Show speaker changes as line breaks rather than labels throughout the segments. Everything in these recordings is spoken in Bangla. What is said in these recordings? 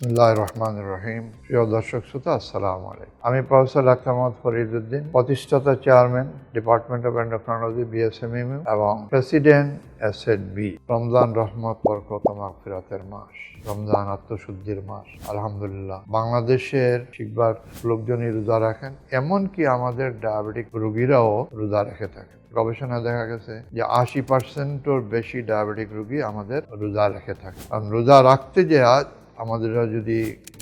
বিসমুল্লাহ রহমান রহিম প্রিয় দর্শক শ্রোতা, আসসালামু আলাইকুম। আমি প্রফেসর ডাক্তার মোহাম্মদ ফরিদুদ্দিন, প্রতিষ্ঠাতা chairman, department of endocrinology BSMM এবং প্রেসিডেন্ট এসএড বি। রমজান রহমত, বরকত মাগফিরাতের মাস, রমজান আত্মশুদ্ধির মাস, আলহামদুলিল্লাহ। বাংলাদেশের ঠিকবার লোকজনই রোজা রাখেন, এমনকি আমাদের ডায়াবেটিক রোগীরাও রোজা রেখে থাকেন। গবেষণায় দেখা গেছে যে আশি পার্সেন্টর বেশি ডায়াবেটিক রোগী আমাদের রোজা রেখে থাকে কারণ রোজা রাখতে যে আজ আমাদের যদি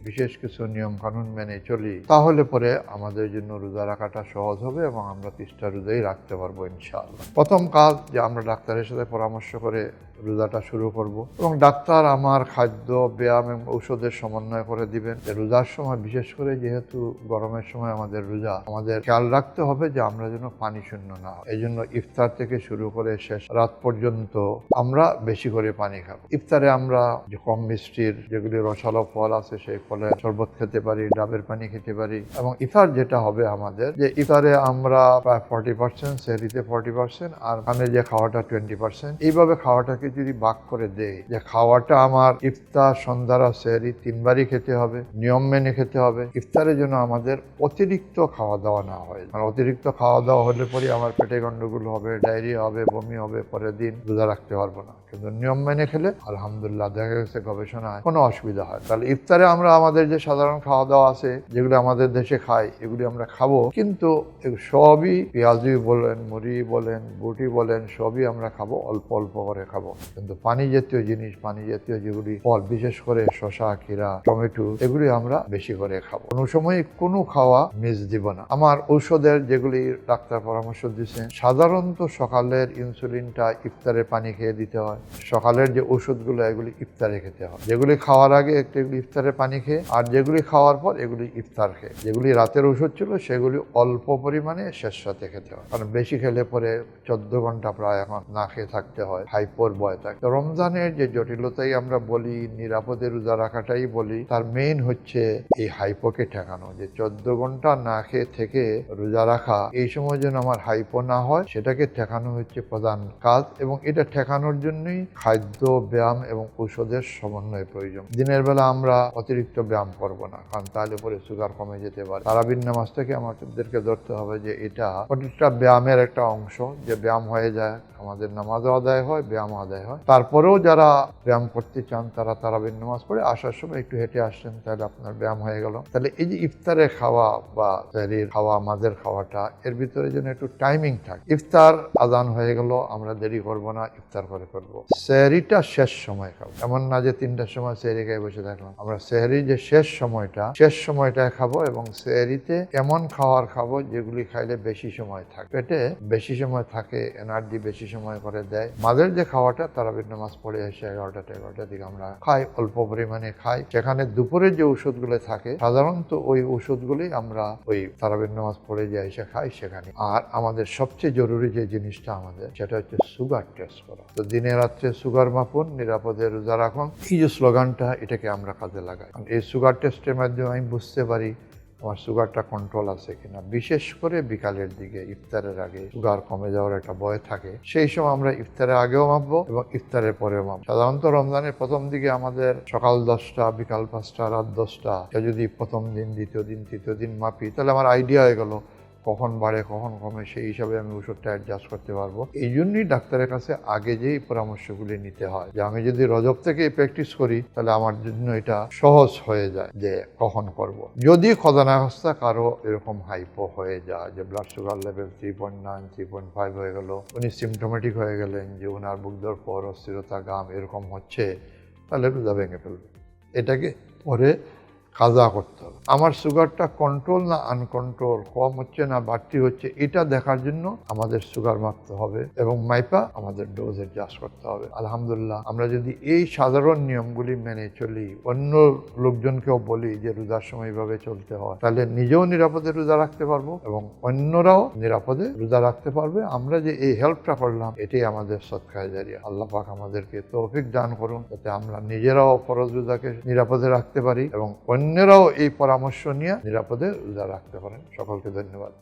বিশেষ কিছু নিয়ম কানুন মেনে চলি, তাহলে পরে আমাদের জন্য রোজা রাখাটা সহজ হবে এবং আমরা তিষ্ঠা রোজাই রাখতে পারব ইনশাআল্লাহ। প্রথম কাজ যে আমরা ডাক্তারের সাথে পরামর্শ করে রোজাটা শুরু করব। এবং ডাক্তার আমার খাদ্য, ব্যায়াম এবং ঔষধের সমন্বয় করে দিবেন। রোজার সময়, বিশেষ করে যেহেতু গরমের সময় আমাদের রোজা, আমাদের খেয়াল রাখতে হবে যে আমরা যেন পানি শূন্য না এই জন্য ইফতার থেকে শুরু করে শেষ রাত পর্যন্ত আমরা বেশি করে পানি খাব। ইফতারে আমরা যে কম মিষ্টির যেগুলি রসালো ফল আছে, সেই ফলের শরবত খেতে পারি, ডাবের পানি খেতে পারি। এবং ইফতার যেটা হবে আমাদের, যে ইফতারে আমরা প্রায় ফর্টি পার্সেন্ট সেহরিতে ফর্টি পার্সেন্ট আর খানে যে খাওয়াটা টোয়েন্টি পার্সেন্ট এইভাবে খাওয়াটাকে যদি বাক করে দেয়, যে খাওয়াটা আমার ইফতার, সন্ধ্যারা সেহরি তিনবারই খেতে হবে, নিয়ম মেনে খেতে হবে, ইফতারের জন্য আমাদের অতিরিক্ত খাওয়া দাওয়া না হয়। মানে অতিরিক্ত খাওয়া দাওয়া হলে পরে আমার পেটে গন্ডগোল হবে, ডায়রিয়া হবে, বমি হবে, পরের দিন রোজা রাখতে পারব না। কিন্তু নিয়ম মেনে খেলে আলহামদুলিল্লাহ দেখা গেছে গবেষণায় কোনো অসুবিধা হয় তাহলে ইফতারে আমরা আমাদের যে সাধারণ খাওয়া দাওয়া আছে, যেগুলো আমাদের দেশে খাই এগুলি আমরা খাব। কিন্তু সবই পেঁয়াজি বলেন, মুড়ি বলেন, বুটি বলেন, সবই আমরা খাব, অল্প অল্প করে খাব। কিন্তু পানি জাতীয় জিনিস পানি জাতীয় যেগুলি ফল, বিশেষ করে শশা ক্ষীরা, টমেটো, এগুলি আমরা বেশি করে খাব। কোনো সময় কোনো খাওয়া মিস দিব না। আমার ঔষধের যেগুলি ডাক্তার পরামর্শ দিচ্ছেন সাধারণত সকালের ইনসুলিনটা ইফতারের পানি খেয়ে দিতে হয়। সকালের যে ওষুধগুলো এগুলি ইফতারে খেতে হয়। যেগুলি খাওয়ার আগে একটু এগুলি ইফতারের পানি খেয়ে, আর যেগুলি খাওয়ার পর এগুলি ইফতার খেয়ে। যেগুলি রাতের ওষুধ ছিল, সেগুলি অল্প পরিমাণে শেষ সাথে খেতে হয়। কারণ বেশি খেলে পরে চোদ্দ ঘণ্টা প্রায় এখন না খেয়ে থাকতে হয়। হাইপোর বয় থাকে। রমজানের যে জটিলতাই আমরা বলি, নিরাপদে রোজা রাখাটাই বলি, তার মেইন হচ্ছে এই হাইপোকে ঠেকানো, যে চোদ্দ ঘণ্টা না খেয়ে থেকে রোজা রাখা, এই সময় যেন আমার হাইপো না হয়, সেটাকে ঠেকানো হচ্ছে প্রধান কাজ এবং এটা ঠেকানোর জন্যই খাদ্য, ব্যায়াম এবং ঔষধের সমন্বয় প্রয়োজন। দিনের বেলা আমরা অতিরিক্ত ব্যায়াম করব না, কারণ তাহলে পরে সুগার কমে যেতে পারে। তারাবিন নামাজ থেকে আমাদেরকে ধরতে হবে যে এটা প্রতিটা ব্যায়ামের একটা অংশ, যে ব্যায়াম হয়ে যায়, আমাদের নামাজও আদায় হয়, ব্যায়াম আদায় হয়। তারপরেও যারা ব্যায়াম করতে চান, তারা তারাবিন নামাজ পড়ে আসার সময় একটু হেঁটে আসছেন, তাহলে আপনার ব্যায়াম হয়ে গেল। তাহলে এই যে ইফতারে খাওয়া বা শরীর খাওয়া, মাঝের খাওয়াটা, এর ভিতরে যেন একটু টাইমিং থাকে। ইফতার আদান হয়ে গেল, আমরা দেরি করব না, ইফতার করে করব। সেহরিটা শেষ সময় খাব। এমন না যে তিনটার সময় সেহরি খেয়ে বসে থাকলাম। আমরা সেহরি যে শেষ সময়টা, শেষ সময়টায় খাব এবং সেহরিতে এমন খাওয়ার খাব যেগুলি খাইলে বেশি সময় থাকে। পেটে বেশি সময় থাকে এনার্জি বেশি সময় করে দেয়। মাঝের যে খাওয়াটা তারাবির নামাজ পড়ে এসে এগারোটা এগারোটার দিকে আমরা খাই, অল্প পরিমাণে খাই। সেখানে দুপুরের যে ওষুধগুলো থাকে, সাধারণত ওই ওষুধগুলি আমরা ওই তারাবির নামাজ পড়ে যে এসে খাই সেখানে। আর আমাদের সবচেয়ে জরুরি যে জিনিসটা আমাদের, সেটা হচ্ছে সুগার টেস্ট করা। তো দিনে রাত্রে সুগার মাপুন, নিরাপদে রোজা রাখুন। এই যে স্লোগানটা, এটাকে আমরা কাজে লাগাই। এই সুগার টেস্টের মাধ্যমে আমি বুঝতে পারি আমার সুগারটা কন্ট্রোল আছে কিনা। বিশেষ করে বিকালের দিকে, ইফতারের আগে সুগার কমে যাওয়ার একটা ভয় থাকে। সেই সময় আমরা ইফতারের আগেও মাপবো এবং ইফতারের পরেও মাপবো। সাধারণত রমজানের প্রথম দিকে আমাদের সকাল দশটা, বিকাল পাঁচটা, রাত দশটা যদি প্রথম দিন, দ্বিতীয় দিন, তৃতীয় দিন মাপি, তাহলে আমার আইডিয়া হয়ে গেল কখন বাড়ে, কখন কমে, সেই হিসাবে আমি ওষুধটা অ্যাডজাস্ট করতে পারব এই জন্যই ডাক্তারের কাছে আগে যেই পরামর্শগুলি নিতে হয়, যে আমি যদি রজব থেকে প্র্যাকটিস করি, তাহলে আমার জন্য এটা সহজ হয়ে যায় যে কখন করব। যদি খদানাবস্থা কারও এরকম হাইপো হয়ে যায়, যে blood sugar level three point nine three point five হয়ে গেল, উনি সিমটোমেটিক হয়ে গেলেন, যে ওনার বুক ধর পর অস্থিরতা, গাম এরকম হচ্ছে, তাহলে রোজা ভেঙে ফেলবে এটাকে পরে কাজা করতে হবে। আমার সুগারটা কন্ট্রোল না আনকন্ট্রোল কম হচ্ছে না বাড়তি হচ্ছে, এটা দেখার জন্য আমাদের সুগার মাপতে হবে এবং মাইপা আমাদের ডোজ অ্যাডজাস্ট করতে হবে। আলহামদুলিল্লাহ, আমরা যদি এই সাধারণ নিয়মগুলি মেনে চলি, অন্য লোকজনকেও বলি যে রোজার সময় এইভাবে চলতে হয়, তাহলে নিজেও নিরাপদে রোজা রাখতে পারব এবং অন্যরাও নিরাপদে রোজা রাখতে পারবে। আমরা যে এই হেল্পটা করলাম, এটাই আমাদের সৎকায় জারিয়া। আল্লাহ পাক আমাদেরকে তৌফিক দান করুন, যাতে আমরা নিজেরাও ফরজ রোজাকে নিরাপদে রাখতে পারি এবং অন্যরাও এই পরামর্শ নিয়ে নিরাপদে রোজা রাখতে পারেন। সকলকে ধন্যবাদ।